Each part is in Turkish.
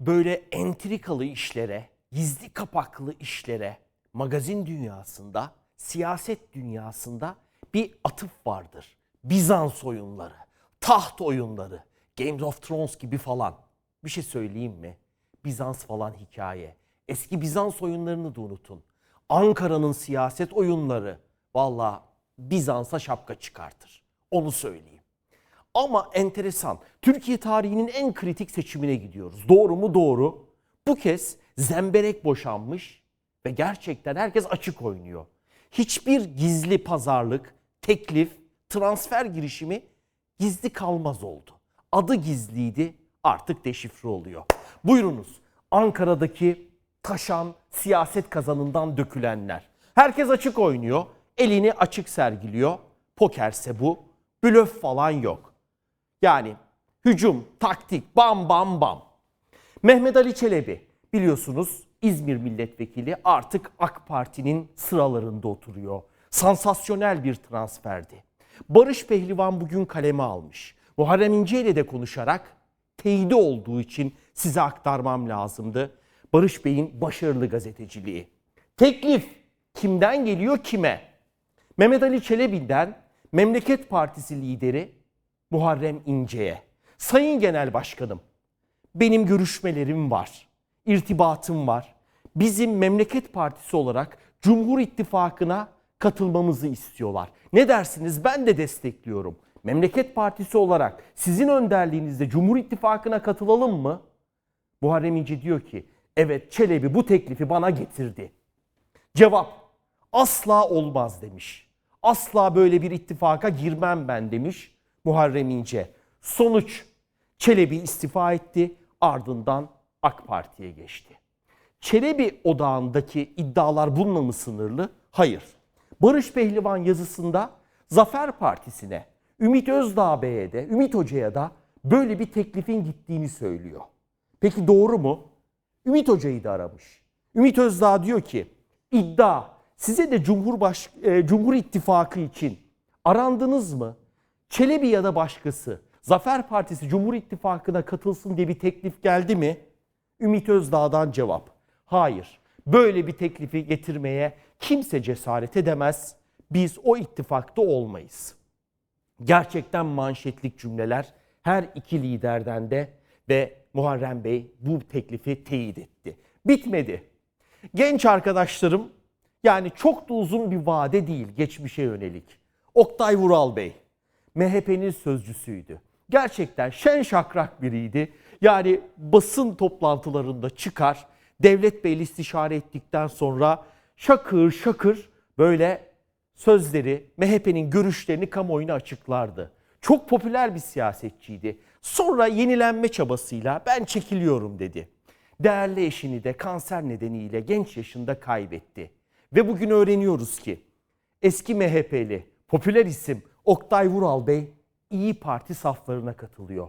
böyle entrikalı işlere, gizli kapaklı işlere magazin dünyasında, siyaset dünyasında bir atıf vardır. Bizans oyunları, taht oyunları, Game of Thrones gibi falan. Bir şey söyleyeyim mi? Bizans falan hikaye. Eski Bizans oyunlarını da unutun. Ankara'nın siyaset oyunları valla Bizans'a şapka çıkartır. Onu söyleyeyim. Ama enteresan. Türkiye tarihinin en kritik seçimine gidiyoruz. Doğru mu? Doğru. Bu kez zemberek boşanmış ve gerçekten herkes açık oynuyor. Hiçbir gizli pazarlık, teklif, transfer girişimi gizli kalmaz oldu. Adı gizliydi, artık deşifre oluyor. Buyurunuz. Ankara'daki taşan siyaset kazanından dökülenler. Herkes açık oynuyor, elini açık sergiliyor. Pokerse bu, blöf falan yok. Yani hücum, taktik, bam bam bam. Mehmet Ali Çelebi biliyorsunuz İzmir milletvekili artık AK Parti'nin sıralarında oturuyor. Sansasyonel bir transferdi. Barış Pehlivan bugün kaleme almış. Muharrem İnce ile de konuşarak teyidi olduğu için size aktarmam lazımdı. Barış Bey'in başarılı gazeteciliği. Teklif kimden geliyor kime? Mehmet Ali Çelebi'den Memleket Partisi lideri Muharrem İnce'ye. Sayın Genel Başkanım, benim görüşmelerim var, irtibatım var. Bizim Memleket Partisi olarak Cumhur İttifakı'na katılmamızı istiyorlar. Ne dersiniz? Ben de destekliyorum. Memleket Partisi olarak sizin önderliğinizde Cumhur İttifakı'na katılalım mı? Muharrem İnce diyor ki, evet Çelebi bu teklifi bana getirdi. Cevap asla olmaz demiş. Asla böyle bir ittifaka girmem ben demiş Muharrem İnce. Sonuç Çelebi istifa etti ardından AK Parti'ye geçti. Çelebi odağındaki iddialar bununla mı sınırlı? Hayır. Barış Pehlivan yazısında Zafer Partisi'ne, Ümit Özdağ Bey'e de, Ümit Hoca'ya da böyle bir teklifin gittiğini söylüyor. Peki doğru mu? Ümit Hoca'yı da aramış. Ümit Özdağ diyor ki iddia size de Cumhurbaş e, Cumhur İttifakı için arandınız mı? Çelebi ya da başkası Zafer Partisi Cumhur İttifakı'na katılsın diye bir teklif geldi mi? Ümit Özdağ'dan cevap. Hayır. Böyle bir teklifi getirmeye kimse cesaret edemez. Biz o ittifakta olmayız. Gerçekten manşetlik cümleler her iki liderden de ve Muharrem Bey bu teklifi teyit etti. Bitmedi. Genç arkadaşlarım yani çok da uzun bir vade değil geçmişe yönelik. Oktay Vural Bey MHP'nin sözcüsüydü. Gerçekten şen şakrak biriydi. Yani basın toplantılarında çıkar, Devlet Bey'le istişare ettikten sonra şakır şakır böyle sözleri, MHP'nin görüşlerini kamuoyuna açıklardı. Çok popüler bir siyasetçiydi. Sonra yenilenme çabasıyla ben çekiliyorum dedi. Değerli eşini de kanser nedeniyle genç yaşında kaybetti. Ve bugün öğreniyoruz ki eski MHP'li popüler isim Oktay Vural Bey İyi Parti saflarına katılıyor.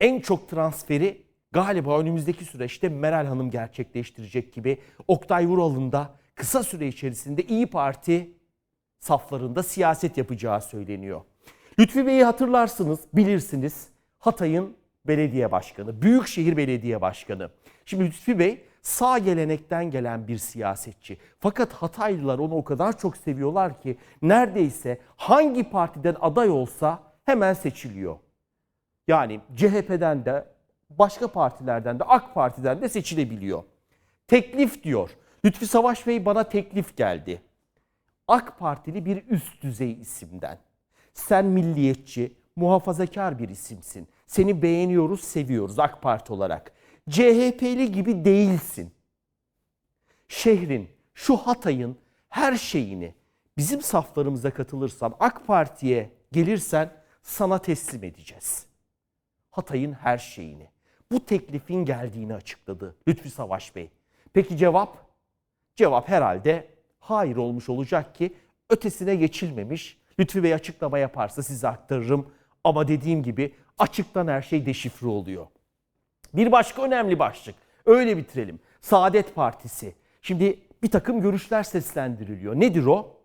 En çok transferi galiba önümüzdeki süreçte Meral Hanım gerçekleştirecek gibi Oktay Vural'ın da kısa süre içerisinde İyi Parti saflarında siyaset yapacağı söyleniyor. Lütfi Bey'i hatırlarsınız, bilirsiniz. Hatay'ın belediye başkanı, Büyükşehir Belediye Başkanı. Şimdi Lütfi Bey sağ gelenekten gelen bir siyasetçi. Fakat Hataylılar onu o kadar çok seviyorlar ki neredeyse hangi partiden aday olsa hemen seçiliyor. Yani CHP'den de başka partilerden de AK Parti'den de seçilebiliyor. Teklif diyor. Lütfi Savaş Bey bana teklif geldi. AK Partili bir üst düzey isimden. Sen milliyetçi, muhafazakar bir isimsin. Seni beğeniyoruz, seviyoruz AK Parti olarak. CHP'li gibi değilsin. Şehrin, şu Hatay'ın her şeyini bizim saflarımıza katılırsan, AK Parti'ye gelirsen sana teslim edeceğiz. Hatay'ın her şeyini. Bu teklifin geldiğini açıkladı Lütfi Savaş Bey. Peki cevap? Cevap herhalde hayır olmuş olacak ki ötesine geçilmemiş. Lütfi Bey açıklama yaparsa size aktarırım. Ama dediğim gibi açıktan her şey deşifre oluyor. Bir başka önemli başlık. Öyle bitirelim. Saadet Partisi. Şimdi bir takım görüşler seslendiriliyor. Nedir o?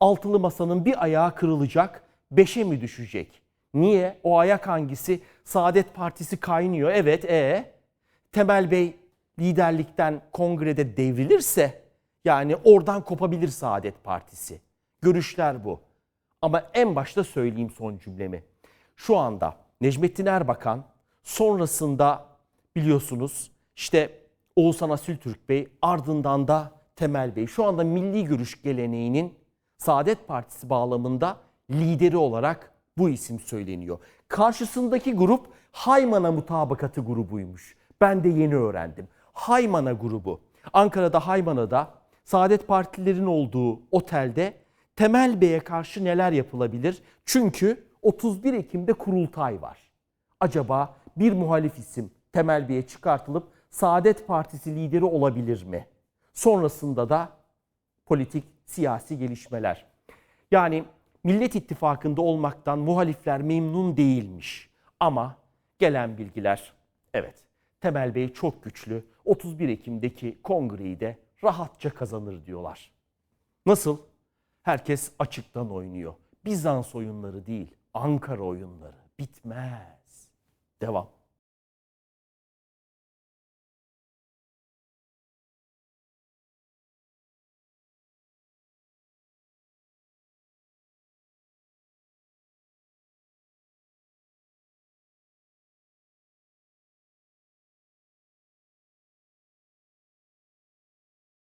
Altılı masanın bir ayağı kırılacak, beşe mi düşecek? Niye? O ayak hangisi? Saadet Partisi kaynıyor. Evet, e Temel Bey liderlikten kongrede devrilirse yani oradan kopabilir Saadet Partisi. Görüşler bu. Ama en başta söyleyeyim son cümlemi. Şu anda Necmettin Erbakan sonrasında biliyorsunuz işte Oğuzhan Asiltürk Bey ardından da Temel Bey şu anda milli görüş geleneğinin Saadet Partisi bağlamında lideri olarak bu isim söyleniyor. Karşısındaki grup Haymana Mutabakatı grubuymuş. Ben de yeni öğrendim. Haymana grubu. Ankara'da Haymana'da Saadet Partililerin olduğu otelde Temel Bey'e karşı neler yapılabilir? Çünkü 31 Ekim'de kurultay var. Acaba bir muhalif isim Temel Bey'e çıkartılıp Saadet Partisi lideri olabilir mi? Sonrasında da politik siyasi gelişmeler. Yani Millet İttifakı'nda olmaktan muhalifler memnun değilmiş. Ama gelen bilgiler evet Temel Bey çok güçlü. 31 Ekim'deki kongreyi de rahatça kazanır diyorlar. Nasıl? Herkes açıktan oynuyor. Bizans oyunları değil, Ankara oyunları. Bitmez. Devam.